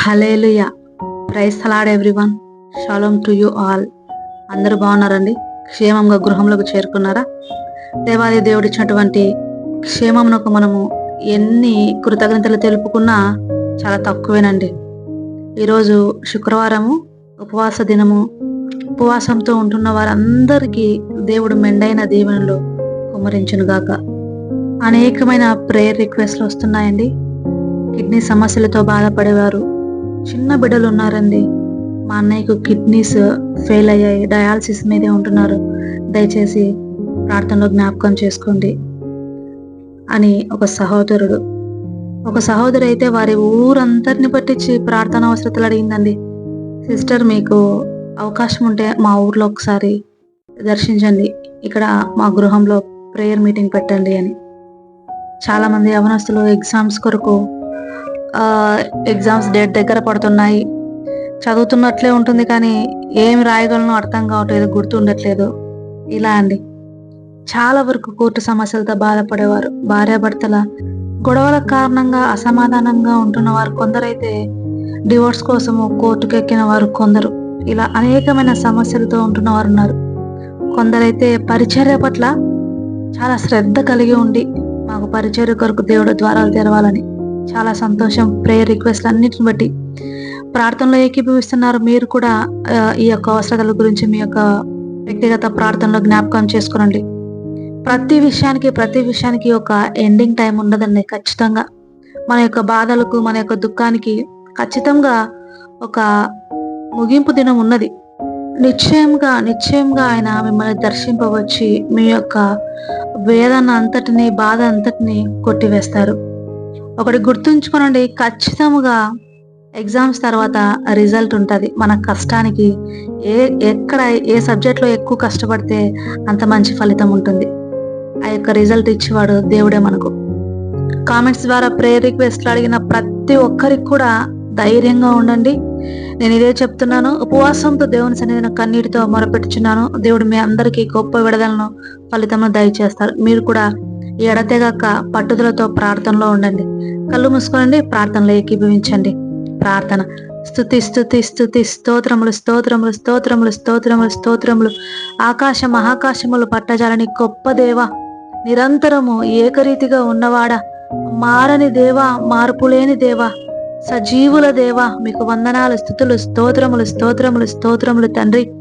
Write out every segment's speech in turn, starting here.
Hallelujah praise the Lord everyone shalom to you all అందరూ బాగున్నారండి? క్షేమంగా గృహంలోకి చేరుకున్నారా? దేవాది దేవుడు ఇచ్చినటువంటి క్షేమమునకు మనము ఎన్ని కృతజ్ఞతలు తెలుపుకున్నా చాలా తక్కువేనండి. ఈరోజు శుక్రవారము ఉపవాస దినము. ఉపవాసంతో ఉంటున్న వారందరికీ దేవుడు మెండైన దీవెనలు కుమరించునుగాక అనేకమైన ప్రేయర్ రిక్వెస్ట్లు వస్తున్నాయండి. కిడ్నీ సమస్యలతో బాధపడేవారు. చిన్న బిడ్డలు ఉన్నారండి మా అన్నయ్యకు కిడ్నీస్ ఫెయిల్ అయ్యాయి. డయాలసిస్ మీదే ఉంటున్నారు. దయచేసి ప్రార్థనలో జ్ఞాపకం చేసుకోండి అని ఒక సహోదరుడు. ఒక సహోదరు అయితే వారి ఊరందరిని పట్టించి ప్రార్థన అవసరతలు అడిగిందండి. సిస్టర్ మీకు అవకాశం ఉంటే మా ఊర్లో ఒకసారి దర్శించండి. ఇక్కడ మా గృహంలో ప్రేయర్ మీటింగ్ పెట్టండి అని. చాలామంది యవనస్తులు ఎగ్జామ్స్ కొరకు ఎగ్జామ్స్ డేట్ దగ్గర పడుతున్నాయి. చదువుతున్నట్లే ఉంటుంది కానీ ఏమి రాయగలను అర్థం కావట్లేదు గుర్తుండట్లేదు ఇలా అండి. చాలా వరకు కోర్టు సమస్యలతో బాధపడేవారు. భార్యాభర్తల గొడవల కారణంగా అసమాధానంగా ఉంటున్న వారు కొందరైతే డివోర్స్ కోసము కోర్టుకు ఎక్కిన వారు కొందరు. ఇలా అనేకమైన సమస్యలతో ఉంటున్న వారు ఉన్నారు. కొందరైతే పరిచర్య పట్ల చాలా శ్రద్ధ కలిగి ఉండి మాకు పరిచర్య కొరకు దేవుడు ద్వారాలు తెరవాలని చాలా సంతోషం. ప్రేయర్ రిక్వెస్ట్ అన్నిటిని బట్టి. ప్రార్థనలో ఏకీభవిస్తున్నారు మీరు కూడా ఈ యొక్క అవసరాల గురించి మీ యొక్క వ్యక్తిగత ప్రార్థనలో జ్ఞాపకం చేసుకోనండి. ప్రతి విషయానికి ప్రతి విషయానికి ఒక ఎండింగ్ టైం ఉండదండి ఖచ్చితంగా. మన యొక్క బాధలకు మన యొక్క దుఃఖానికి ఖచ్చితంగా ఒక ముగింపు దినం ఉన్నది. నిశ్చయంగా నిశ్చయంగా ఆయన మిమ్మల్ని దర్శింపవచ్చి మీ యొక్క వేదన అంతటిని బాధ అంతటిని కొట్టివేస్తారు. ఒకటి గుర్తుంచుకోనండి ఖచ్చితంగా ఎగ్జామ్స్ తర్వాత రిజల్ట్ ఉంటుంది. మన కష్టానికి ఏ ఎక్కడ ఏ సబ్జెక్ట్లో ఎక్కువ కష్టపడితే అంత మంచి ఫలితం ఉంటుంది. ఆ యొక్క రిజల్ట్ ఇచ్చేవాడు దేవుడే మనకు. కామెంట్స్ ద్వారా ప్రేయర్ రిక్వెస్ట్లు అడిగిన ప్రతి ఒక్కరికి కూడా ధైర్యంగా ఉండండి. నేను ఇదే చెప్తున్నాను ఉపవాసంతో దేవుని సన్నిధిని కన్నీటితో మొరపెట్టుచున్నాను. దేవుడు మీ అందరికీ గొప్ప విడుదలను ఫలితమును దయచేస్తారు. మీరు కూడా ఎడతెగక పట్టుదలతో ప్రార్థనలో ఉండండి. కళ్ళు మూసుకోనండి ప్రార్థనలో ఏకీభవించండి. ప్రార్థన. స్థుతి స్థుతి స్థుతి స్తోత్రములు స్తోత్రములు స్తోత్రములు స్తోత్రములు స్తోత్రములు. ఆకాశ మహాకాశములు పట్టజాలని గొప్ప దేవ. నిరంతరము ఏకరీతిగా ఉన్నవాడా. మారని దేవా మార్పులేని దేవా. సజీవుల దేవా మీకు వందనాలు స్థుతులు స్తోత్రములు స్తోత్రములు స్తోత్రములు తండ్రి.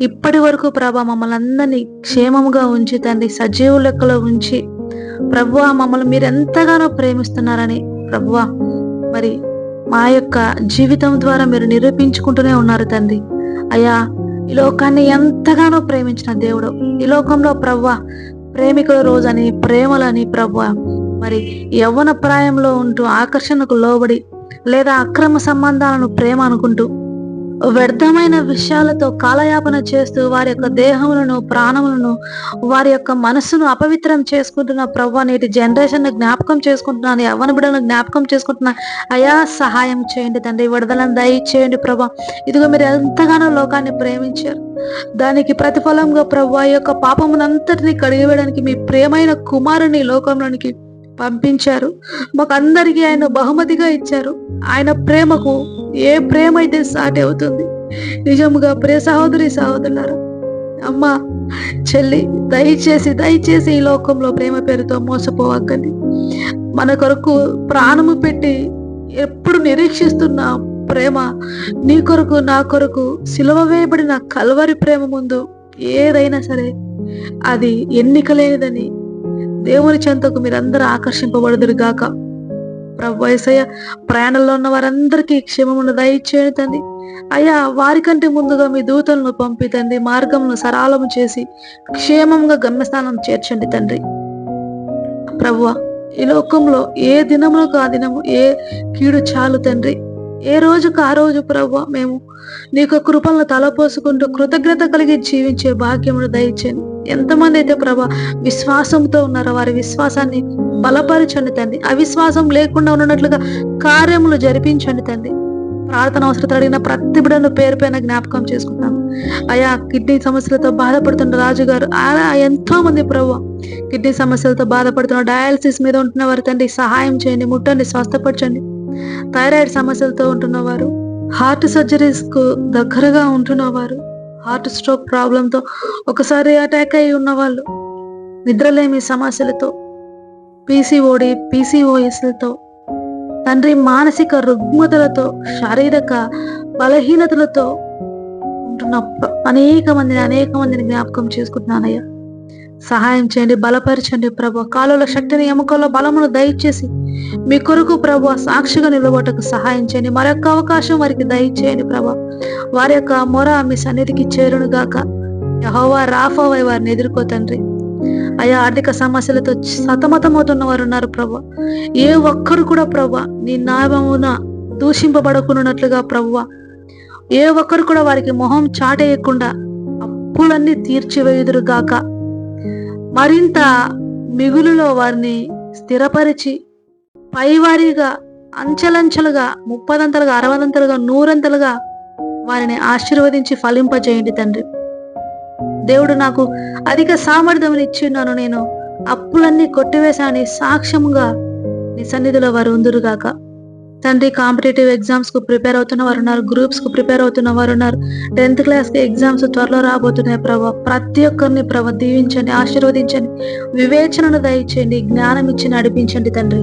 ఇప్పటి వరకు ప్రభా మమ్మల్ని అందరినీ క్షేమముగా ఉంచి తండ్రి సజీవు లెక్కలో ఉంచి ప్రభువా మమ్మల్ని మీరు ఎంతగానో ప్రేమిస్తున్నారని. ప్రభువా మరి మా యొక్క జీవితం ద్వారా మీరు నిరూపించుకుంటూనే ఉన్నారు తండ్రి. అయ్యా ఈ లోకాన్ని ఎంతగానో ప్రేమించిన దేవుడు. ఈ లోకంలో ప్రవ్వ ప్రేమికుల రోజని ప్రేమలని ప్రవ్వ మరి యవ్వన ప్రాయంలో ఉంటూ ఆకర్షణకు లోబడి లేదా అక్రమ సంబంధాలను ప్రేమ అనుకుంటూ వ్యర్థమైన విషయాలతో కాలయాపన చేస్తూ వారి యొక్క దేహములను ప్రాణములను వారి యొక్క మనసును అపవిత్రం చేసుకుంటున్న ప్రవ్వ నేటి జనరేషన్ జ్ఞాపకం చేసుకుంటున్నాను యవ్వన బిడ్డలను జ్ఞాపకం చేసుకుంటున్నా అయా సహాయం చేయండి తండ్రి విడుదలను దయచేయండి ప్రభా ఇదిగో మీరు ఎంతగానో లోకాన్ని ప్రేమించారు. దానికి ప్రతిఫలంగా ప్రభు యొక్క పాపమునంతటిని కడిగివేయడానికి మీ ప్రేమైన కుమారుని లోకంలోనికి పంపించారు. మాకు అందరికీ ఆయన బహుమతిగా ఇచ్చారు. ఆయన ప్రేమకు ఏ ప్రేమ అయితే సాటి అవుతుంది? నిజముగా ప్రే సహోదరి సహోదరులారా అమ్మా చెల్లి దయచేసి దయచేసి ఈ లోకంలో ప్రేమ పేరుతో మోసపోవద్దండి. మన కొరకు ప్రాణము పెట్టి ఎప్పుడు నిరీక్షిస్తున్న ప్రేమ నీ కొరకు నా కొరకు సిలువ వేయబడిన కలవరి ప్రేమ ముందు ఏదైనా సరే అది ఎన్నిక లేనిదని దేవుని చెంతకు మీరందరూ ఆకర్షింపబడదురు గాక ప్రభు ఏసయ్య ప్రయాణంలో ఉన్న వారందరికీ క్షేమమును దయచేయండి తండ్రి. అయ్యా వారికంటే ముందుగా మీ దూతలను పంపి తండ్రి మార్గమును సరాలము చేసి క్షేమంగా గమ్యస్థానం చేర్చండి తండ్రి. ప్రభువ ఈ లోకంలో ఏ దినములకు ఆ దినము ఏ కీడు చాలు తండ్రి. ఏ రోజుకు ఆ రోజు ప్రభు మేము నీకు కృపలను తలపోసుకుంటూ కృతజ్ఞత కలిగి జీవించే భాగ్యమును దయచేయండి. ఎంతమంది అయితే ప్రభా విశ్వాసంతో ఉన్నారో వారి విశ్వాసాన్ని బలపరచండి తండ్రి. అవిశ్వాసం లేకుండా ఉన్నట్లుగా కార్యములు జరిపించండి తండ్రి. ప్రార్థన అవసరత అడిగిన ప్రతి బిడను పేరు పైన జ్ఞాపకం చేసుకుంటాను అయా కిడ్నీ సమస్యలతో బాధపడుతున్న రాజుగారు అలా ఎంతో మంది ప్రభు కిడ్నీ సమస్యలతో బాధపడుతున్న డయాలసిస్ మీద ఉంటున్న వారు తండ్రి సహాయం చేయండి ముట్టండి స్వస్థపరచండి. థైరాయిడ్ సమస్యలతో ఉంటున్నవారు హార్ట్ సర్జరీస్కు దగ్గరగా ఉంటున్నవారు హార్ట్ స్ట్రోక్ ప్రాబ్లంతో ఒకసారి అటాక్ అయి ఉన్నవాళ్ళు. నిద్రలేమి సమస్యలతో పీసీఓడి పీసీఓఎస్లతో తండ్రి మానసిక రుగ్మతలతో శారీరక బలహీనతలతో ఉంటున్న అనేక మందిని అనేక మందిని జ్ఞాపకం చేసుకుంటున్నానయ్యా. సహాయం చేయండి బలపరచండి ప్రభు. కాలువల శక్తిని ఎముకల్లో బలమును దయచేసి మీ కొరకు ప్రభు సాక్షిగా నిలబడటకు సహాయం చేయండి. మరొక అవకాశం వారికి దయచేయండి ప్రభా. వారి యొక్క మొర మీ సన్నిధికి చేరును గాక. యహోవా రాఫోవై వారిని ఎదుర్కో తండ్రి. అయా ఆర్థిక సమస్యలతో సతమతమవుతున్న వారు ఉన్నారు ప్రభు. ఏ ఒక్కరు కూడా ప్రభు నీ నామమున దూషింపబడకున్నట్లుగా ప్రభువ ఏ ఒక్కరు కూడా వారికి మొహం చాటేయకుండా అప్పులన్నీ తీర్చివేయుదురు గాక. మరింత మిగులులో వారిని స్థిరపరిచి పైవారీగా అంచెలంచెలుగా ముప్పదంతలుగా అరవదంతలుగా నూరంతలుగా వారిని ఆశీర్వదించి ఫలింపజేయండి తండ్రి. దేవుడు నాకు అధిక సామర్థ్యం ఇచ్చిన్నాను నేను అప్పులన్నీ కొట్టివేశాని సాక్ష్యముగా నీ సన్నిధిలో వారు ఉందురుగాక. తండ్రి కాంపిటేటివ్ ఎగ్జామ్స్కు ప్రిపేర్ అవుతున్న వారు ఉన్నారు గ్రూప్స్కు ప్రిపేర్ అవుతున్న వారు ఉన్నారు. టెన్త్ క్లాస్కి ఎగ్జామ్స్ త్వరలో రాబోతున్నాయి ప్రభా. ప్రతి ఒక్కరిని ప్రభ దీవించండి ఆశీర్వదించండి వివేచనను దయచేయండి జ్ఞానం ఇచ్చి నడిపించండి తండ్రి.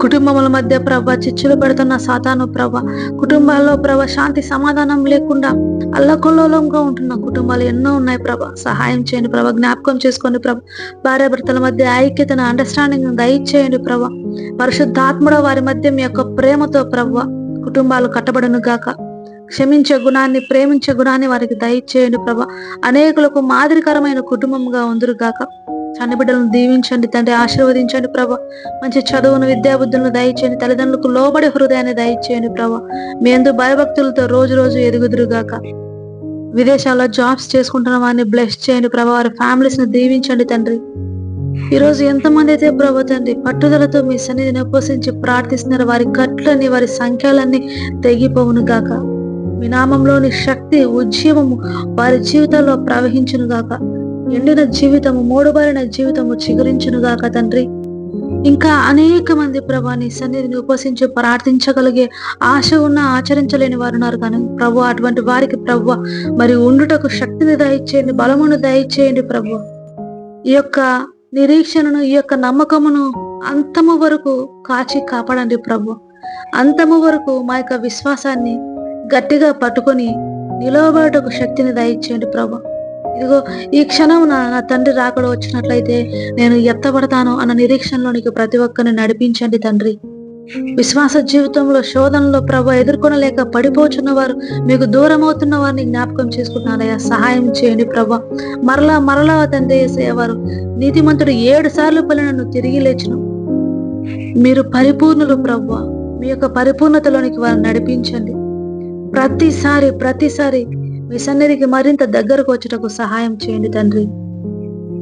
కుటుంబముల మధ్య ప్రభ చిచ్చులు పెడుతున్న సాతాను ప్రభ. కుటుంబాల్లో ప్రభ శాంతి సమాధానం లేకుండా అల్లకొల్లోలంగా ఉంటున్న కుటుంబాలు ఎన్నో ఉన్నాయి ప్రభ. సహాయం చేయండి ప్రభ జ్ఞాపకం చేసుకోండి ప్రభ. భార్యాభర్తల మధ్య ఐక్యతను అండర్స్టాండింగ్ దయచేయండి ప్రభ. పరిశుద్ధాత్ముడ వారి మధ్య మీ యొక్క ప్రేమతో ప్రవ్వ కుటుంబాలు కట్టబడను గాక. క్షమించే గుణాన్ని ప్రేమించే గుణాన్ని వారికి దయచేయండి ప్రభ అనేకులకు మాదిరికరమైన కుటుంబంగా ఉందరు గాక. చన్నబిడ్డలను దీవించండి తండ్రి ఆశీర్వదించండి ప్రభ మంచి చదువును విద్యాబుద్ధులను దయచేయండి తల్లిదండ్రులకు లోబడి హృదయాన్ని దయచేయండి ప్రభ మీ ఎందు భయభక్తులతో రోజు రోజు ఎదుగుదురుగాక విదేశాల్లో జాబ్స్ చేసుకుంటున్న వారిని బ్లెస్ చేయండి ప్రభ వారి ఫ్యామిలీస్ను దీవించండి తండ్రి. ఈ రోజు ఎంతమంది అయితే ప్రభు తండ్రి పట్టుదలతో మీ సన్నిధిని ఉపసించి ప్రార్థిస్తున్నారు వారి కట్లని వారి సంఖ్యలన్నీ తెగిపోవును గాక. మీ నామంలోని శక్తి ఉద్యమము వారి జీవితాల్లో ప్రవహించును గాక. ఎండిన జీవితము మూడుబారిన జీవితము చిగురించును గాక తండ్రి. ఇంకా అనేక మంది ప్రభాని సన్నిధిని ఉపసించి ప్రార్థించగలిగే ఆశ ఉన్న ఆచరించలేని వారు ఉన్నారు కానీ ప్రభు అటువంటి వారికి ప్రభు మరి ఉండుటకు శక్తిని దయచేయండి బలమును దయచేయండి ప్రభు. ఈ యొక్క నిరీక్షణను ఈ యొక్క నమ్మకమును అంతము వరకు కాచి కాపాడండి ప్రభు. అంతము వరకు మా యొక్క విశ్వాసాన్ని గట్టిగా పట్టుకొని నిలవబడటకు శక్తిని దయచేయండి ప్రభు. ఇదిగో ఈ క్షణం నా నా తండ్రి రాకడ వచ్చినట్లయితే నేను ఎత్తబడతాను అన్న నిరీక్షణలోనికి ప్రతి ఒక్కరిని నడిపించండి తండ్రి. విశ్వాస జీవితంలో శోధనలో ప్రభు ఎదుర్కొనలేక పడిపోచున్న వారు మీకు దూరం అవుతున్న వారిని జ్ఞాపకం చేసుకుంటున్నారయ్యా సహాయం చేయండి ప్రభా. మరలా మరలా తండ్రి నీతిమంతుడు ఏడు సార్లు పలినను తిరిగి లేచును. మీరు పరిపూర్ణులు ప్రభు. మీ యొక్క పరిపూర్ణతలోనికి వారిని నడిపించండి. ప్రతిసారి ప్రతిసారి మీ సన్నిధికి మరింత దగ్గరకు వచ్చుటకు సహాయం చేయండి తండ్రి.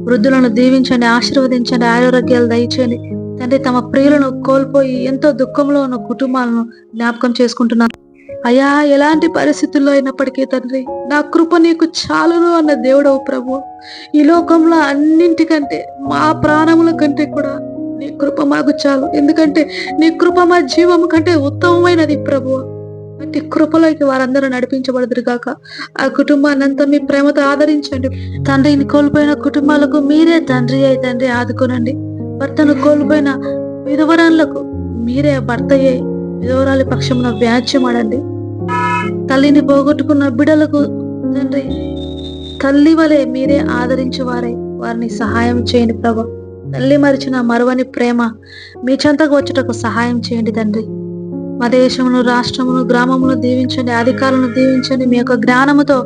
వృద్ధులను దీవించండి ఆశీర్వదించండి ఆరోగ్యాలు దయచేయండి. తండ్రి తమ ప్రియులను కోల్పోయి ఎంతో దుఃఖంలో ఉన్న కుటుంబాలను జ్ఞాపకం చేసుకుంటున్నారు అయ్యా ఎలాంటి పరిస్థితుల్లో అయినప్పటికీ తండ్రి నా కృప నీకు చాలును అన్న దేవుడవు ప్రభు. ఈ లోకంలో అన్నింటికంటే మా ప్రాణముల కంటే కూడా నీ కృప మాకు చాలు. ఎందుకంటే నీ కృప మా జీవము కంటే ఉత్తమమైనది ప్రభు. అట్టి కృపలోకి వారందరూ నడిపించబడదురు గాక. ఆ కుటుంబాన్ని అంతా మీ ప్రేమతో ఆదరించండి. తండ్రిని కోల్పోయిన కుటుంబాలకు మీరే తండ్రి అయి తండ్రి ఆదుకోనండి. భర్తను కోల్పోయిన విధవరాళ్ళకు మీరే భర్తయే విధవరాలి పక్షమున వ్యాజ్యమాడండి. తల్లిని పోగొట్టుకున్న బిడలకు తండ్రి తల్లి వలె మీరే ఆదరించేవారై వారిని సహాయం చేయండి ప్రభు. తల్లి మరిచిన మరువని ప్రేమ మీ చెంతకు వచ్చుటకు సహాయం చేయండి తండ్రి. మా దేశమును రాష్ట్రమును గ్రామమును దీవించండి అధికారులను దీవించండి. మీ యొక్క జ్ఞానముతో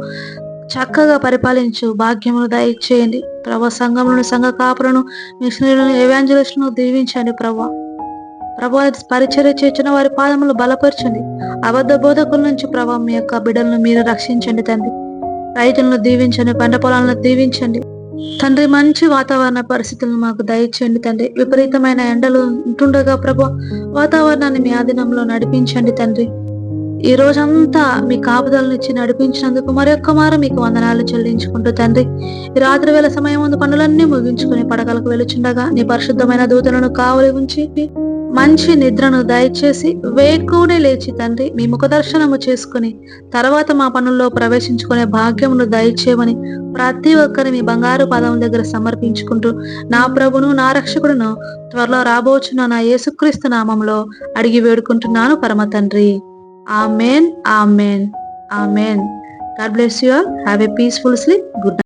చక్కగా పరిపాలించు భాగ్యమును దయచేయండి. ప్రభా సంఘములను సంఘ కాపులను మిషనరీలను ఏవాంజలిస్టును దీవించండి ప్రభా. ప్రభా పరిచర్య చేర్చిన వారి పాదములు బలపరచండి. అబద్ధ బోధకుల నుంచి ప్రభా మీ యొక్క బిడ్డలను మీరు రక్షించండి తండ్రి. రైతులను దీవించండి పంట పొలాలను దీవించండి. తండ్రి మంచి వాతావరణ పరిస్థితులను మాకు దయచేయండి తండ్రి. విపరీతమైన ఎండలు ఉంటుండగా ప్రభా వాతావరణాన్ని మీ ఆధీనంలో నడిపించండి తండ్రి. ఈ రోజంతా మీ కాపుదలను నడిపించినందుకు మరొక్క మారు మీకు వందనాలు చెల్లించుకుంటూ తండ్రి. ఈ రాత్రి వేళ సమయం ముందు పనులన్నీ ముగించుకుని పడగలకు వెలుచుండగా నీ పరిశుద్ధమైన దూతలను కావలి ఉంచి మంచి నిద్రను దయచేసి వేకునే లేచి తండ్రి మీ ముఖ దర్శనము చేసుకుని తర్వాత మా పనుల్లో ప్రవేశించుకునే భాగ్యమును దయచేయమని ప్రతి ఒక్కరి మీ బంగారు పదం దగ్గర సమర్పించుకుంటూ నా ప్రభును నా రక్షకుడును త్వరలో రాబోచున్న నా యేసుక్రీస్తు నామంలో అడిగి వేడుకుంటున్నాను పరమ తండ్రి. Amen. Amen. Amen. God bless you all. Have a peaceful sleep. Good night.